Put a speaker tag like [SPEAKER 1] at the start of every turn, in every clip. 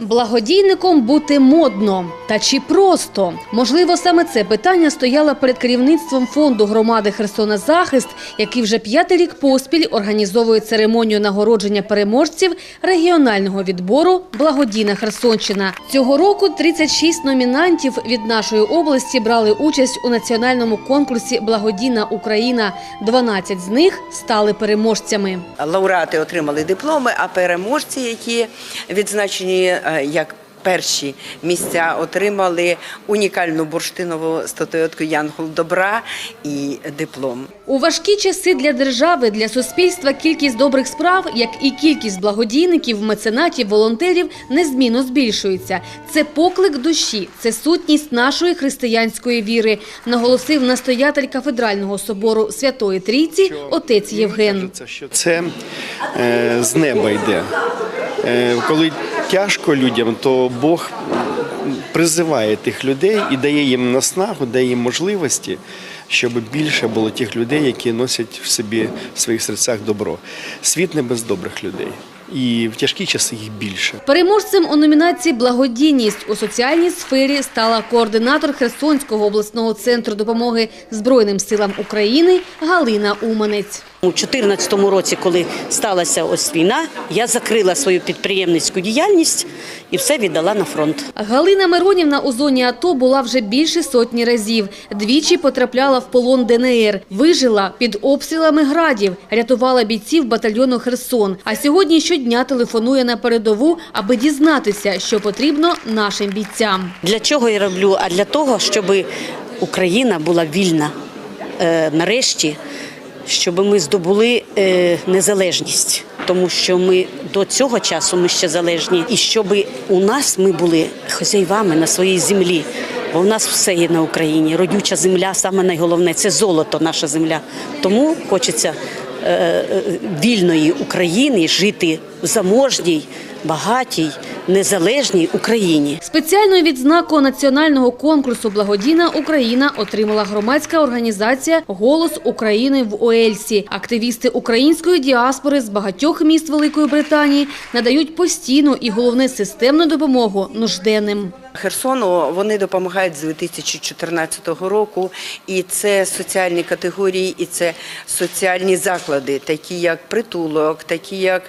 [SPEAKER 1] Благодійником бути модно та чи просто? Можливо, саме це питання стояло перед керівництвом фонду громади Херсона Захист, який вже п'ятий рік поспіль організовує церемонію нагородження переможців регіонального відбору Благодійна Херсонщина. Цього року 36 номінантів від нашої області брали участь у національному конкурсі Благодійна Україна. 12 з них стали переможцями.
[SPEAKER 2] Лауреати отримали дипломи, а переможці, які відзначені е, як перші місця, отримали унікальну бурштинову статуетку Янгол добра і диплом.
[SPEAKER 1] У важкі часи для держави, для суспільства кількість добрих справ, як і кількість благодійників, меценатів, волонтерів незмінно збільшується. Це поклик душі, це сутність нашої християнської віри, наголосив настоятель кафедрального собору Святої Трійці отець Євген.
[SPEAKER 3] Це е, з неба йде. Е, коли тяжко людям, то Бог призиває тих людей і дає їм наснагу, дає їм можливості, щоб більше було тих людей, які носять в собі в своїх серцях добро. Світ не без добрих людей. І в тяжкі часи їх більше.
[SPEAKER 1] Переможцем у номінації Благодійність у соціальній сфері стала координатор Херсонського обласного центру допомоги Збройним силам України Галина Уманець.
[SPEAKER 4] У 2014 році, коли сталася ось війна, я закрила свою підприємницьку діяльність і все віддала на фронт.
[SPEAKER 1] Галина Миронівна у зоні АТО була вже більше сотні разів. Двічі потрапляла в полон ДНР, вижила під обстрілами градів, рятувала бійців батальйону Херсон. А сьогодні щодня телефонує на передову, аби дізнатися, що потрібно нашим бійцям.
[SPEAKER 4] Для чого я роблю? А для того, щоб Україна була вільна е, нарешті, щоб ми здобули е, незалежність. Тому що ми до цього часу ми ще залежні, і щоб у нас ми були хазяйвами на своїй землі. Бо в нас все є на Україні. Родюча земля, саме найголовне це золото, наша земля. Тому хочеться е, е, вільної України жити в заможній, багатій, незалежній Україні.
[SPEAKER 1] Спеціальну відзнаку національного конкурсу Благодійна Україна отримала громадська організація Голос України в Уельсі. Активісти української діаспори з багатьох міст Великої Британії надають постійну і головне системну допомогу нужденним.
[SPEAKER 2] Херсону вони допомагають з 2014 року, і це соціальні категорії, і це соціальні заклади, такі як притулок, такі як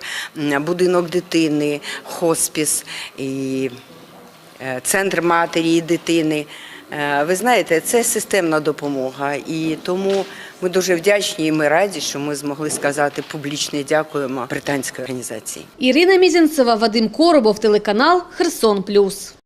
[SPEAKER 2] будинок дитини, хоспіс і е, центр матері і дитини. Е, Ви знаєте, це системна допомога, і тому ми дуже вдячні і ми раді, що ми змогли сказати публічне дякуємо британській організації.
[SPEAKER 1] Ірина Мізінцева, Вадим Коробов, телеканал Херсон Плюс.